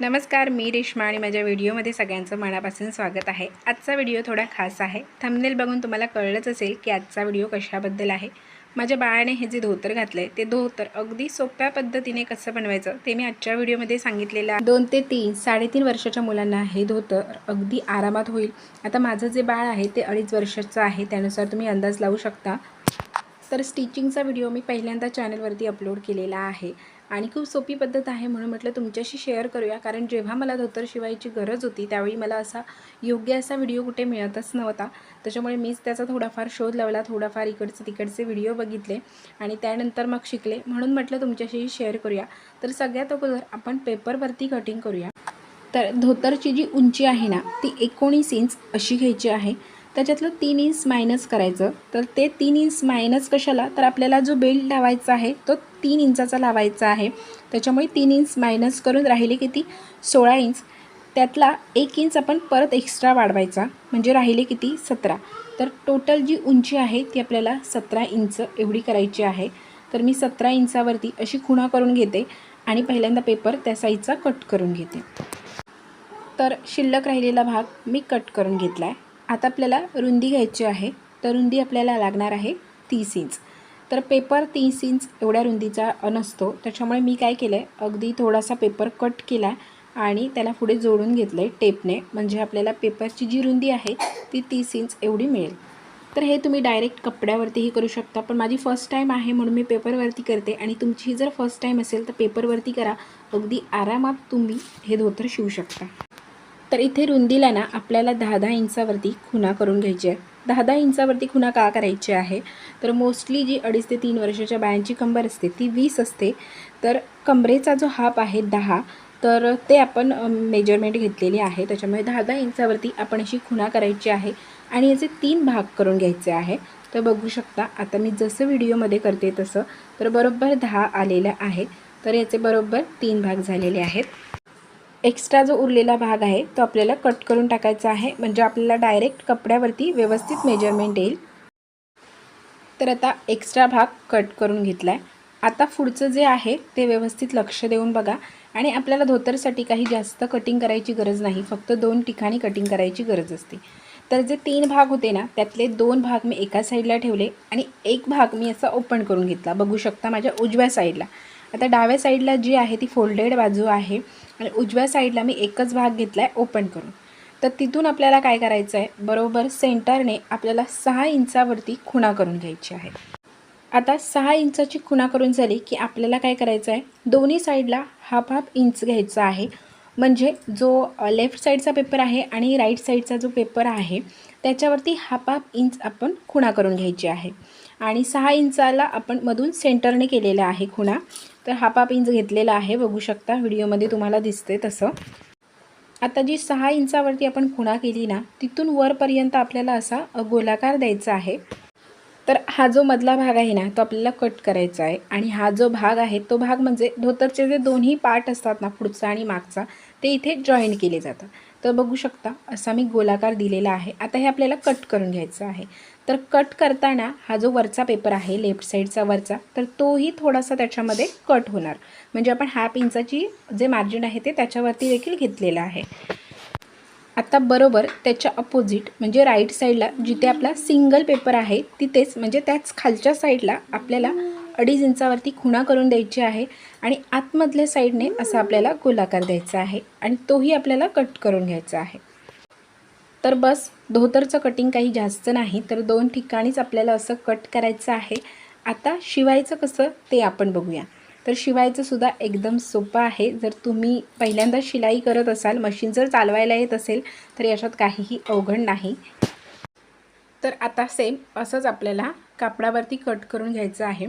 नमस्कार मी रेश्मा आणि माझ्या व्हिडिओमध्ये सगळ्यांचं मनापासून स्वागत आहे. आजचा व्हिडिओ थोडा खास आहे. थंबनेल बघून तुम्हाला कळलंच असेल की आजचा व्हिडिओ कशाबद्दल आहे. माझ्या बाळाने हे जे धोतर घातलं आहे ते धोतर अगदी सोप्या पद्धतीने कसं बनवायचं ते मी आजच्या व्हिडिओमध्ये सांगितलेलं आहे. दोन ते तीन साडेतीन वर्षाच्या मुलांना हे धोतर अगदी आरामात होईल. आता माझं जे बाळ आहे ते अडीच वर्षाचं आहे. त्यानुसार तुम्ही अंदाज लावू शकता. तर स्टिचिंगचा व्हिडिओ मी पहिल्यांदा चॅनलवरती अपलोड केलेला आहे. आणि खूप सोपी पद्धत आहे म्हणून म्हटलं तुमच्याशी शेअर करूया. कारण जेव्हा मला धोतर शिवायची गरज होती त्यावेळी मला असा योग्य असा व्हिडिओ कुठे मिळतच नव्हता. त्याच्यामुळे मीच त्याचा थोडाफार शोध लावला थोडाफार इकडचे तिकडचे व्हिडिओ बघितले आणि त्यानंतर मग शिकले. म्हणून म्हटलं तुमच्याशी शेअर करूया. तर सगळ्यात अगोदर आपण पेपरवरती कटिंग करूया. तर धोतरची जी उंची आहे ना ती एकोणीस इंच अशी घ्यायची आहे. त्याच्यातलं तीन इंच मायनस करायचं. तर ते तीन इंच मायनस कशाला? तर आपल्याला जो बेल्ट लावायचा आहे तो तीन इंचाचा लावायचा आहे. त्याच्यामुळे तीन इंच मायनस करून राहिले किती? सोळा इंच त्यातला एक इंच आपण परत एक्स्ट्रा वाढवायचा. म्हणजे राहिले किती? सतरा. तर टोटल जी उंची आहे ती आपल्याला सतरा इंच एवढी करायची आहे. तर मी सतरा इंचावरती अशी खुणा करून घेते आणि पहिल्यांदा पेपर त्या साईजचा कट करून घेते. तर शिल्लक राहिलेला भाग मी कट करून घेतला आहे आता आपल्याला रुंदी घ्यायची आहे तर रुंदी आपल्याला लागणार आहे तीस इंच. तर पेपर तीस इंच एवढ्या रुंदीचा नसतो त्याच्यामुळे मी काय केलं आहे अगदी थोडासा पेपर कट केला आणि त्याला पुढे जोडून घेतलं आहे टेपने. म्हणजे आपल्याला पेपरची जी रुंदी आहे ती तीस इंच एवढी मिळेल. तर हे तुम्ही डायरेक्ट कपड्यावरतीही करू शकता. पण माझी फर्स्ट टाईम आहे म्हणून मी पेपरवरती करते आणि तुमची जर फर्स्ट टाईम असेल तर पेपरवरती करा. अगदी आरामात तुम्ही हे धोतर शिवू शकता. तर इथे रुंदीला ना आपल्याला दहा दहा इंचावरती खुणा करून घ्यायची आहे. दहा दहा इंचावरती खुणा का करायची आहे? तर मोस्टली जी अडीच ते तीन वर्षाच्या बायांची कंबर असते ती वीस असते. तर कंबरेचा जो हाप आहे दहा तर ते आपण मेजरमेंट घेतलेली आहे. त्याच्यामुळे दहा दहा इंचावरती आपण अशी खुणा करायची आहे आणि याचे तीन भाग करून घ्यायचे आहे. तर बघू शकता आता मी जसं व्हिडिओमध्ये करते तसं तर बरोबर दहा आलेलं आहे. तर याचे बरोबर तीन भाग झालेले आहेत. एक्स्ट्रा जो उरलेला भाग आहे तो आपल्याला कट करून टाकायचा आहे. म्हणजे आपल्याला डायरेक्ट कपड्यावरती व्यवस्थित मेजरमेंट येईल. तर आता एक्स्ट्रा भाग कट करून घेतला आहे आता पुढचं जे आहे ते व्यवस्थित लक्ष देऊन बघा. आणि आपल्याला धोतरसाठी काही जास्त कटिंग करायची गरज नाही. फक्त दोन ठिकाणी कटिंग करायची गरज असते. तर जे तीन भाग होते ना त्यातले दोन भाग मी एका साईडला ठेवले आणि एक भाग मी असा ओपन करून घेतला. बघू शकता माझ्या उजव्या साईडला आता डाव्या साईडला जी आहे ती फोल्डेड बाजू आहे. आणि उजव्या साईडला मी एकच भाग घेतला आहे ओपन करून. तर तिथून आपल्याला काय करायचं आहे बरोबर सेंटरने आपल्याला सहा इंचावरती खुणा करून घ्यायची आहे. आता सहा इंचाची खुणा करून झाली की आपल्याला काय करायचं आहे दोन्ही साईडला हाफ हाफ इंच घ्यायचा आहे. म्हणजे जो लेफ्ट साईडचा पेपर आहे आणि राईट साईडचा जो पेपर आहे त्याच्यावरती हाफ हाफ इंच आपण खुणा करून घ्यायची आहे. आणि सहा इंचाला आपण मधून सेंटरने केलेला आहे खुणा. तर हाफ हाफ इंच घेतलेला आहे बघू शकता. व्हिडिओमध्ये तुम्हाला दिसते तसं. आता जी सहा इंचावरती आपण खुणा केली ना तिथून वरपर्यंत आपल्याला असा गोलाकार द्यायचा आहे. तर हा जो मधला भाग आहे ना तो आपल्याला कट करायचा आहे. आणि हा जो भाग आहे तो भाग म्हणजे धोतरचे जे दोन्ही पार्ट असतात ना पुढचा आणि मागचा ते इथे जॉईन केले जातात. तर बघू शकता असा मी गोलाकार दिलेला आहे. आता हे आपल्याला कट करून घ्यायचं आहे. तर कट करताना हा जो वरचा पेपर आहे लेफ्ट साईडचा वरचा तर तोही थोडासा त्याच्यामध्ये कट होणार. म्हणजे आपण हॅप इंचाची जे मार्जिन आहे ते त्याच्यावरती देखील घेतलेलं आहे. आता बरोबर त्याच्या अपोजिट म्हणजे राईट साईडला जिथे आपला सिंगल पेपर आहे तिथेच म्हणजे त्याच खालच्या साईडला आपल्याला अडीच इंचावरती खुणा करून द्यायची आहे आणि आतमधल्या साईडने असा आपल्याला गोलाकार द्यायचा आहे आणि तोही आपल्याला कट करून घ्यायचा आहे. तर बस धोतरचं कटिंग काही जास्त नाही तर दोन ठिकाणीच आपल्याला असं कट करायचं आहे. आता शिवायचं कसं ते आपण बघूया. तर शिवायचंसुद्धा एकदम सोपं आहे. जर तुम्ही पहिल्यांदा शिलाई करत असाल मशीन जर चालवायला येत असेल तर याच्यात काहीही अवघड नाही. तर आता सेम असंच आपल्याला कापडावरती कट करून घ्यायचं आहे.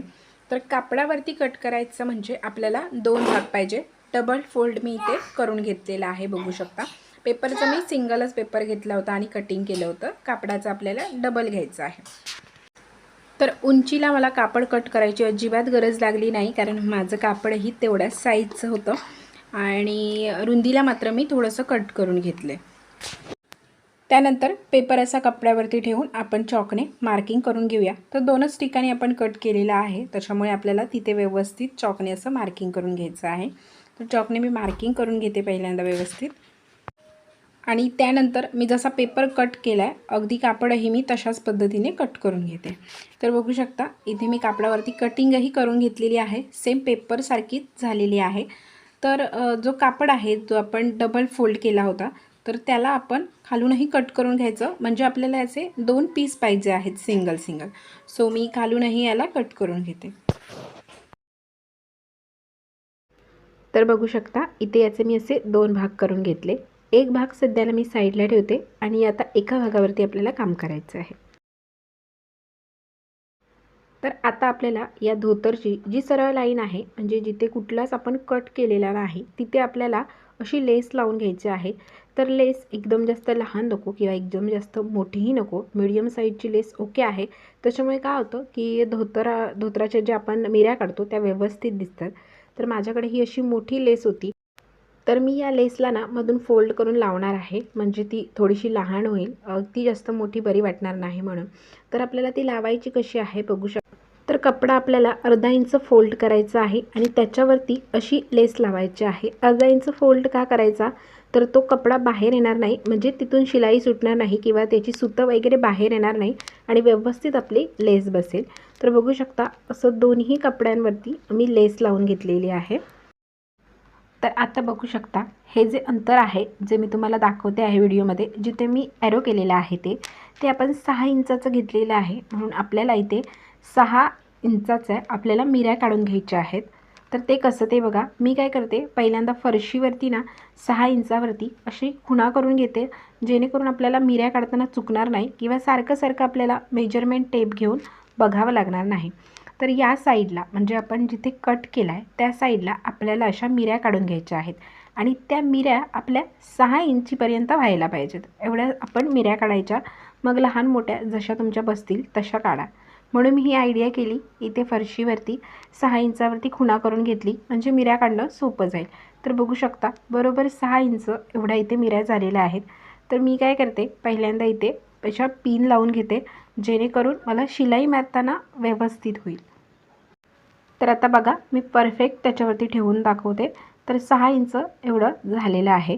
तर कापडावरती कट करायचं म्हणजे आपल्याला दोन भाग पाहिजे. डबल फोल्ड मी इथे करून घेतलेला आहे बघू शकता. पेपरचा मी सिंगलच पेपर घेतला होता आणि कटिंग केलं होतं. कापडाचं आपल्याला डबल घ्यायचं आहे. तर उंचीला मला कापड कट करायची अजिबात गरज लागली नाही कारण माझं कापडही तेवढ्या साईजचं होतं. आणि रुंदीला मात्र मी थोडंसं कट करून घेतलं आहे त्यानंतर पेपर असा कपड्यावरती ठेवून आपण चॉकने मार्किंग करून घेऊया. तर दोनच ठिकाणी आपण कट केलेला आहे. त्याच्यामुळे आपल्याला तिथे व्यवस्थित चॉकने असं मार्किंग करून घ्यायचं आहे. तर चॉकने मी मार्किंग करून घेते पहिल्यांदा व्यवस्थित. आणि त्यानंतर मी जसा पेपर कट केला आहे अगदी कापडही मी तशाच पद्धतीने कट करून घेते. तर बघू शकता इथे मी कापडावरती कटिंगही करून घेतलेली आहे. सेम पेपरसारखीच झालेली आहे. तर जो कापड आहे जो आपण डबल फोल्ड केला होता तर त्याला आपण खालूनही कट करून घ्यायचं. म्हणजे आपल्याला याचे दोन पीस पाहिजे आहेत सिंगल सिंगल सो मी खालूनही याला कट करून घेते. तर बघू शकता इथे याचे मी असे दोन भाग करून घेतले. एक भाग सध्याला मी साईडला ठेवते आणि आता एका भागावरती आपल्याला काम करायचं आहे. तर आता आपल्याला या धोतरची जी सरळ लाईन आहे म्हणजे जिथे कुठलाच आपण कट केलेला नाही तिथे आपल्याला अशी लेस लावून घ्यायची आहे. तर लेस एकदम जास्त लहान नको किंवा एकदम जास्त मोठीही नको. मिडियम साईजची लेस ओके आहे. त्याच्यामुळे काय होतं की धोतरा धोतराच्या ज्या आपण मिऱ्या काढतो त्या व्यवस्थित दिसतात. तर माझ्याकडे ही अशी मोठी लेस होती. तर मी या लेसला ना मधून फोल्ड करून लावणार आहे. म्हणजे ती थोडीशी लहान होईल. ती जास्त मोठी बरी वाटणार नाही म्हणून. तर आपल्याला ती लावायची कशी आहे बघू शक तर कपडा आपल्याला अर्धा इंच फोल्ड करायचा आहे आणि त्याच्यावरती अशी लेस लावायची आहे. अर्धा इंच फोल्ड का करायचा? तर तो कपडा बाहेर येणार नाही. म्हणजे तिथून शिलाई सुटणार नाही किंवा त्याची सुतं वगैरे बाहेर येणार नाही आणि व्यवस्थित आपली लेस बसेल. तर बघू शकता असं दोन्ही कपड्यांवरती मी लेस लावून घेतलेली आहे. तर आता बघू शकता हे जे अंतर आहे जे मी तुम्हाला दाखवते आहे व्हिडिओमध्ये जिथे मी ॲरो केलेलं आहे ते ते आपण सहा इंचाचं घेतलेलं आहे. म्हणून आपल्याला इथे सहा इंचाचं आपल्याला मिऱ्या काढून घ्यायच्या आहेत. तर ते कसं ते बघा. मी काय करते पहिल्यांदा फरशीवरती ना सहा इंचावरती अशी खुणा करून घेते जेणेकरून आपल्याला मिऱ्या काढताना चुकणार नाही किंवा सारखं सारखं आपल्याला मेजरमेंट टेप घेऊन बघावं लागणार नाही. तर या साईडला म्हणजे आपण जिथे कट केला आहे त्या साईडला आपल्याला अशा मिऱ्या काढून घ्यायच्या आहेत. आणि त्या मिऱ्या आपल्या सहा इंचीपर्यंत व्हायला पाहिजेत. एवढ्या आपण मिऱ्या काढायच्या. मग लहान मोठ्या जशा तुमच्या बसतील तशा काढा. म्हणून मी ही आयडिया केली. इथे फरशीवरती सहा इंचावरती खुणा करून घेतली. म्हणजे मिऱ्या काढणं सोपं जाईल. तर बघू शकता बरोबर सहा इंच एवढ्या इथे मिऱ्या झालेल्या आहेत. तर मी काय करते पहिल्यांदा इथे अशा पिन लावून घेते जेणेकरून मला शिलाई मारताना व्यवस्थित होईल. तर आता बघा मी परफेक्ट त्याच्यावरती ठेवून दाखवते. तर सहा इंच एवढं झालेलं आहे.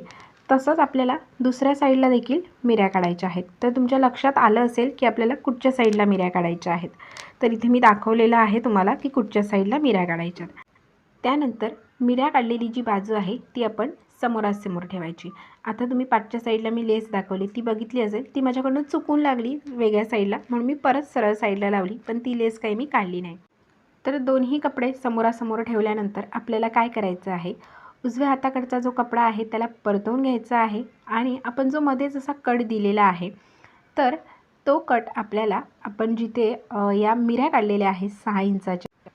तसंच आपल्याला दुसऱ्या साईडला देखील मिऱ्या काढायच्या आहेत. तर तुमच्या लक्षात आलं असेल की आपल्याला कुठच्या साईडला मिऱ्या काढायच्या आहेत. तर इथे मी दाखवलेलं आहे तुम्हाला की कुठच्या साईडला मिऱ्या काढायच्या त्यानंतर मिऱ्या काढलेली जी बाजू आहे ती आपण समोरासमोर ठेवायची. आता तुम्ही पाठच्या साईडला मी लेस दाखवली ती बघितली असेल ती माझ्याकडून चुकून लागली वेगळ्या साईडला म्हणून मी परत सरळ साईडला लावली पण ती लेस काही मी काढली नाही. तर दोन्ही कपडे समोरासमोर ठेवल्यानंतर आपल्याला काय करायचं आहे? उजव्या हाताकडचा जो कपडा आहे त्याला परतवून घ्यायचा आहे आणि आपण जो मध्ये जसा कट दिलेला आहे तर तो कट आपल्याला आपण जिथे या मिऱ्या काढलेल्या आहेत सहा इंचाच्या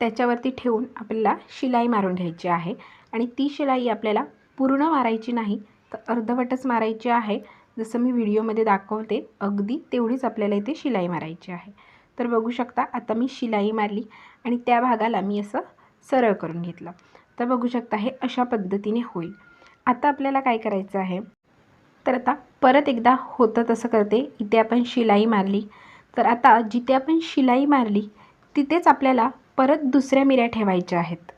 त्याच्यावरती ठेवून आपल्याला शिलाई मारून घ्यायची आहे आणि ती शिलाई आपल्याला पूर्ण मारायची नाही तर अर्धवटच मारायची आहे. जसं मी व्हिडिओमध्ये दाखवते अगदी तेवढीच आपल्याला इथे शिलाई मारायची आहे. तर बघू शकता आता मी शिलाई मारली आणि त्या भागाला मी असं सरळ करून घेतलं. तर बघू शकता हे अशा पद्धतीने होईल. आता आपल्याला काय करायचं आहे? तर आता परत एकदा होतं तसं करते. इथे आपण शिलाई मारली. तर आता जिथे आपण शिलाई मारली तिथेच आपल्याला परत दुसऱ्या मिऱ्या ठेवायच्या आहेत.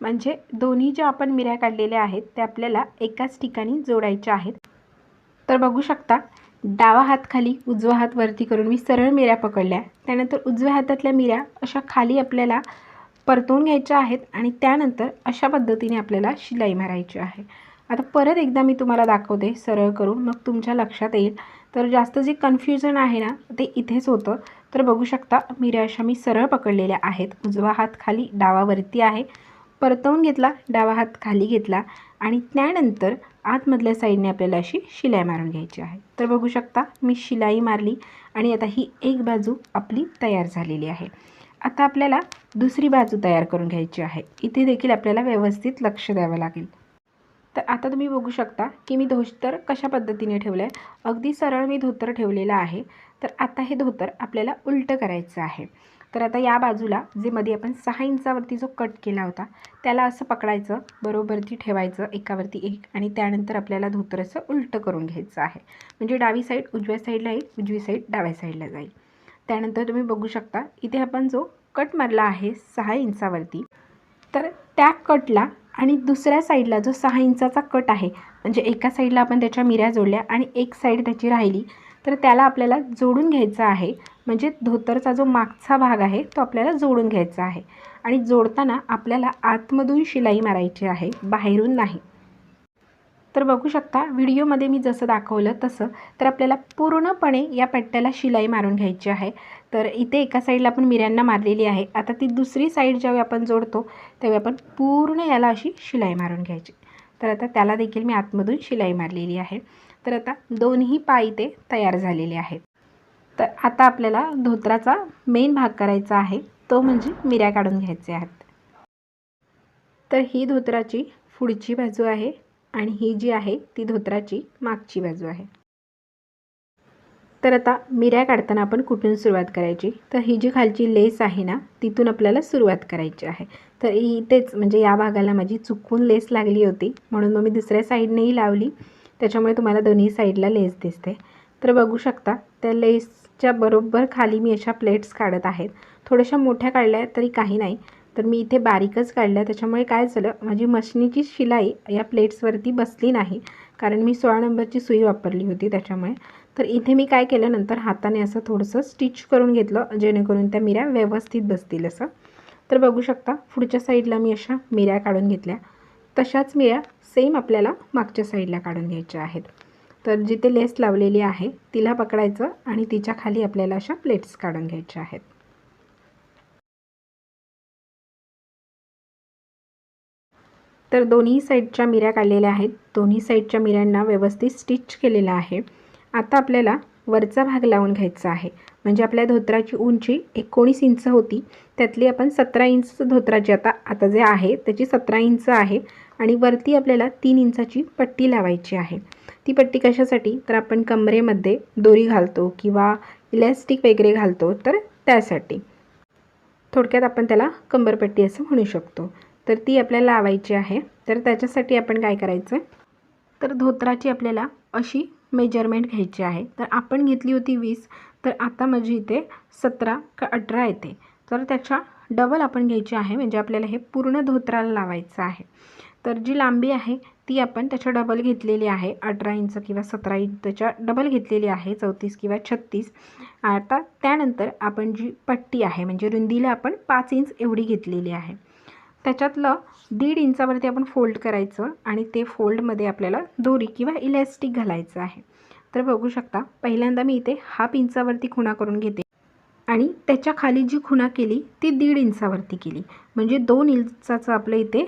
म्हणजे दोन्ही ज्या आपण मिऱ्या काढलेल्या आहेत त्या आपल्याला एकाच ठिकाणी जोडायच्या आहेत. तर बघू शकता डावा हात खाली उजवा हात वरती करून मी सरळ मिऱ्या पकडल्या. त्यानंतर उजव्या हातातल्या मिऱ्या अशा खाली आपल्याला परतवून घ्यायच्या आहेत आणि त्यानंतर अशा पद्धतीने आपल्याला शिलाई मारायची आहे. आता परत एकदा मी तुम्हाला दाखवते सरळ करून मग तुमच्या लक्षात येईल. तर जास्त जे कन्फ्युजन आहे ना ते इथेच होतं. तर बघू शकता मिऱ्या अशा मी सरळ पकडलेल्या आहेत. उजवा हात खाली डावावरती आहे. परतवून घेतला डावा हात खाली घेतला आणि त्यानंतर आतमधल्या साईडने आपल्याला अशी शिलाई मारून घ्यायची आहे. तर बघू शकता मी शिलाई मारली आणि आता ही एक बाजू आपली तयार झालेली आहे. आता आपल्याला दुसरी बाजू तयार करून घ्यायची आहे. इथे देखील आपल्याला व्यवस्थित लक्ष द्यावं लागेल. तर आता तुम्ही बघू शकता की मी धोतर कशा पद्धतीने ठेवलं आहे अगदी सरळ मी धोतर ठेवलेलं आहे. तर आता हे धोतर आपल्याला उलटं करायचं आहे. तर आता या बाजूला जे मध्ये आपण सहा इंचावरती जो कट केला होता त्याला असं पकडायचं बरोबरती ठेवायचं एकावरती एक आणि त्यानंतर आपल्याला धोतर असं उलटं करून घ्यायचं आहे. म्हणजे डावी साईड उजव्या साईडला येईल उजवी साईड डाव्या साईडला जाईल. त्यानंतर तुम्ही बघू शकता इथे आपण जो कट मारला आहे सहा इंचावरती तर त्या कटला आणि दुसऱ्या साईडला जो सहा इंचाचा कट आहे म्हणजे एका साईडला आपण त्याच्या मिऱ्या जोडल्या आणि एक साईड त्याची राहिली तर त्याला आपल्याला जोडून घ्यायचा आहे म्हणजे धोतरचा जो मागचा भाग आहे तो आपल्याला जोडून घ्यायचा आहे. आणि जोडताना आपल्याला आतमधून शिलाई मारायची आहे बाहेरून नाही. तर बघू शकता व्हिडिओमध्ये मी जसं दाखवलं तसं तर आपल्याला पूर्णपणे या पट्ट्याला शिलाई मारून घ्यायची आहे. तर इथे एका साईडला आपण मिऱ्यांना मारलेली आहे. आता ती दुसरी साईड ज्यावेळी आपण जोडतो त्यावेळी आपण पूर्ण याला अशी शिलाई मारून घ्यायची. तर आता त्याला देखील मी आतमधून शिलाई मारलेली आहे. तर आता दोन्ही पाय ते तयार झालेले आहेत. तर आता आपल्याला धोत्राचा मेन भाग करायचा आहे. तो म्हणजे मिऱ्या काढून घ्यायचे आहेत. तर ही धोत्राची पुढची बाजू आहे. आणि ही जी आहे ती धोत्राची मागची बाजू आहे. तर आता मिऱ्या काढताना आपण कुठून सुरुवात करायची? तर ही जी खालची लेस आहे ना तिथून आपल्याला सुरुवात करायची आहे. तर इथेच म्हणजे या भागाला माझी चुकून लेस लागली होती म्हणून मग मी दुसऱ्या साईडनेही लावली. त्याच्यामुळे तुम्हाला दोन्ही साईडला लेस दिसते. तर बघू शकता त्या लेसच्या बरोबर खाली मी अशा प्लेट्स काढत आहेत. थोड्याशा मोठ्या काढल्या तरी काही नाही. तर मी इथे बारीकच काढल्या. त्याच्यामुळे काय झालं माझी मशनीची शिलाई या प्लेट्सवरती बसली नाही. कारण मी सोळा नंबरची सुई वापरली होती त्याच्यामुळे. तर इथे मी काय केलं नंतर हाताने असं थोडंसं स्टिच करून घेतलं जेणेकरून त्या मिऱ्या व्यवस्थित बसतील असं. तर बघू शकता पुढच्या साईडला मी अशा मिऱ्या काढून घेतल्या. तशाच मिऱ्या सेम आपल्याला मागच्या साईडला काढून घ्यायच्या आहेत. तर जिथे लेस लावलेली आहे तिला पकडायचं आणि तिच्या खाली आपल्याला अशा प्लेट्स काढून घ्यायच्या आहेत. तर दोन्ही साईडच्या मिऱ्या काढलेल्या आहेत. दोन्ही साईडच्या मिऱ्यांना व्यवस्थित स्टिच केलेलं आहे. आता आपल्याला वरचा भाग लावून घ्यायचा आहे. म्हणजे आपल्या धोत्राची उंची एकोणीस इंच होती. त्यातली आपण सतरा इंच धोत्राची आता आता जे आहे त्याची सतरा इंच आहे आणि वरती आपल्याला तीन इंचाची पट्टी लावायची आहे. ती पट्टी कशासाठी? तर आपण कमरेमध्ये दोरी घालतो किंवा इलॅस्टिक वगैरे घालतो तर त्यासाठी. थोडक्यात आपण त्याला कंबरपट्टी असं म्हणू शकतो. तर ती आपल्याला लावायची आहे. तर त्याच्यासाठी आपण काय करायचं? तर धोत्राची आपल्याला अशी मेजरमेंट घ्यायची आहे. तर आपण घेतली होती वीस तर आता माझी इथे सतरा का अठरा येते. तर त्याच्या डबल आपण घ्यायची आहे म्हणजे आपल्याला हे पूर्ण धोत्राला लावायचं आहे. तर जी लांबी आहे ती आपण त्याच्या डबल घेतलेली आहे. अठरा इंच किंवा सतरा इंच त्याच्या डबल घेतलेली आहे चौतीस किंवा छत्तीस. आता त्यानंतर आपण जी पट्टी आहे म्हणजे रुंदीला आपण पाच इंच एवढी घेतलेली आहे. त्याच्यातलं दीड इंचावरती आपण फोल्ड करायचं आणि ते फोल्डमध्ये आपल्याला दोरी किंवा इलॅस्टिक घालायचं आहे. तर बघू शकता पहिल्यांदा मी इथे हाफ इंचावरती खुणा करून घेते. आणि त्याच्याखाली जी खुणा केली ती दीड इंचावरती केली. म्हणजे दोन इंचाचं आपलं इथे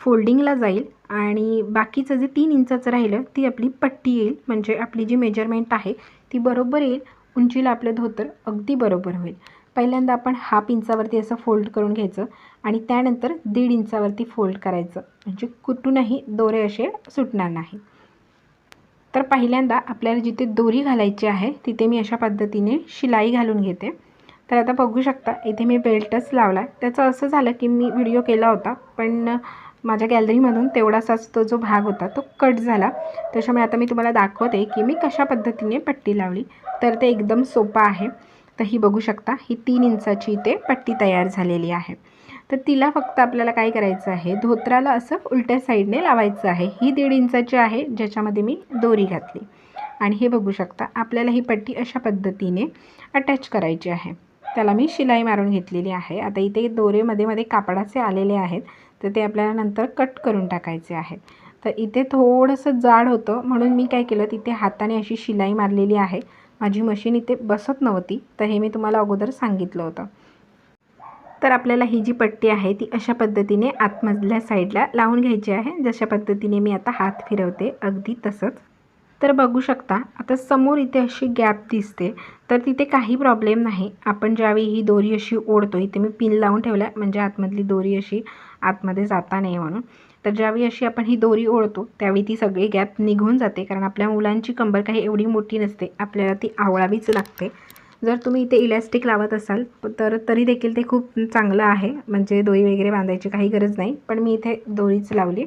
फोल्डिंगला जाईल आणि बाकीचं जे तीन इंचाचं राहिलं ती आपली पट्टी येईल. म्हणजे आपली जी मेजरमेंट आहे ती बरोबर येईल. उंचीला आपलं धोतर अगदी बरोबर होईल. पहिल्यांदा आपण हाफ इंचावरती असं फोल्ड करून घ्यायचं आणि त्यानंतर दीड इंचावरती फोल्ड करायचं. म्हणजे कुठूनही दोरे असे सुटणार नाही. तर पहिल्यांदा आपल्याला जिथे दोरी घालायची आहे तिथे मी अशा पद्धतीने शिलाई घालून घेते. तर आता बघू शकता इथे मी बेल्टच लावला आहे त्याचं असं झालं की मी व्हिडिओ केला होता पण माझ्या गॅलरीमधून तेवढासाच तो जो भाग होता तो कट झाला. त्याच्यामुळे आता मी तुम्हाला दाखवते की मी कशा पद्धतीने पट्टी लावली. तर ते एकदम सोपं आहे. तर ही बघू शकता. ही तीन इंचाची इथे पट्टी तयार झालेली आहे. तर तिला फक्त आपल्याला काय करायचं आहे? धोत्राला असं उलट्या साईडने लावायचं आहे. ही दीड इंचाची आहे ज्याच्यामध्ये मी दोरी घातली. आणि हे बघू शकता आपल्याला ही पट्टी अशा पद्धतीने अटॅच करायची आहे. त्याला मी शिलाई मारून घेतलेली आहे. आता इथे दोरेमध्ये मध्ये कापडाचे आलेले आहेत. तर ते आपल्याला नंतर कट करून टाकायचे आहेत तर इथे थोडंसं जाड होतं म्हणून मी काय केलं तिथे हाताने अशी शिलाई मारलेली आहे. माझी मशीन इथे बसत नव्हती तर हे मी तुम्हाला अगोदर सांगितलं होतं. तर आपल्याला ही जी पट्टी आहे ती अशा पद्धतीने आतमधल्या साईडला लावून घ्यायची आहे. जशा पद्धतीने मी आता हात फिरवते अगदी तसंच. तर बघू शकता आता समोर इथे अशी गॅप दिसते तर तिथे काही प्रॉब्लेम नाही. आपण ज्यावेळी ही दोरी अशी ओढतो इथे मी पिन लावून ठेवला म्हणजे आतमधली दोरी अशी आतमध्ये जाता नाही म्हणून. तर ज्यावेळी अशी आपण ही दोरी ओढतो त्यावेळी ती सगळी गॅप निघून जाते. कारण आपल्या मुलांची कंबर काही एवढी मोठी नसते आपल्याला ती आवळावीच लागते. जर तुम्ही इथे इलॅस्टिक लावत असाल तर तरी देखील ते खूप चांगलं आहे. म्हणजे दोरी वगैरे बांधायची काही गरज नाही. पण मी इथे दोरीच लावली.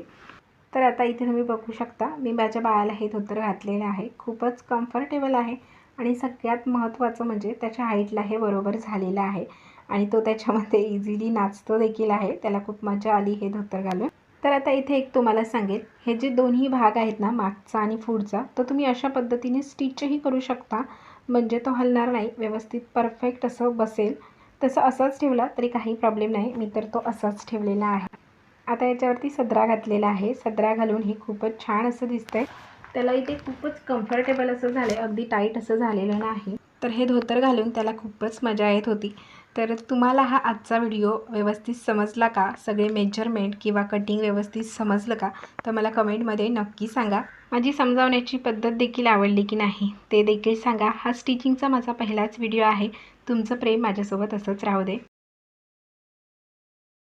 तर आता इथे तुम्ही बघू शकता मी माझ्या बाळाला हे धोतर घातलेलं आहे. खूपच कम्फर्टेबल आहे. आणि सगळ्यात महत्त्वाचं म्हणजे त्याच्या हाईटला हे बरोबर झालेलं आहे. आणि तो त्याच्यामध्ये इझिली नाचतो देखील आहे. त्याला खूप मजा आली हे धोतर घालून. तर आता इथे एक तुम्हाला सांगेल. हे जे दोन्ही भाग आहेत ना मागचा आणि पुढचा तर तुम्ही अशा पद्धतीने स्टिचही करू शकता. म्हणजे तो हलणार नाही व्यवस्थित परफेक्ट असं बसेल. तसं असंच ठेवला तरी काही प्रॉब्लेम नाही. मी तर तो असाच ठेवलेला आहे. आता याच्यावरती सदरा घातलेला आहे. सदरा घालून हे खूपच छान असं दिसतंय. त्याला इथे खूपच कम्फर्टेबल असं झालं आहे अगदी टाईट असं झालेलं नाही. तर हे धोतर घालून त्याला खूपच मजा येत होती. तर तुम्हाला हा आजचा व्हिडिओ व्यवस्थित समजला का? सगळे मेजरमेंट किंवा कटिंग व्यवस्थित समजलं का? तर मला कमेंटमध्ये नक्की सांगा. माझी समजावण्याची पद्धत देखील आवडली की नाही ते देखील सांगा. हा स्टिचिंगचा माझा पहिलाच व्हिडिओ आहे. तुमचं प्रेम माझ्यासोबत असंच राहू दे.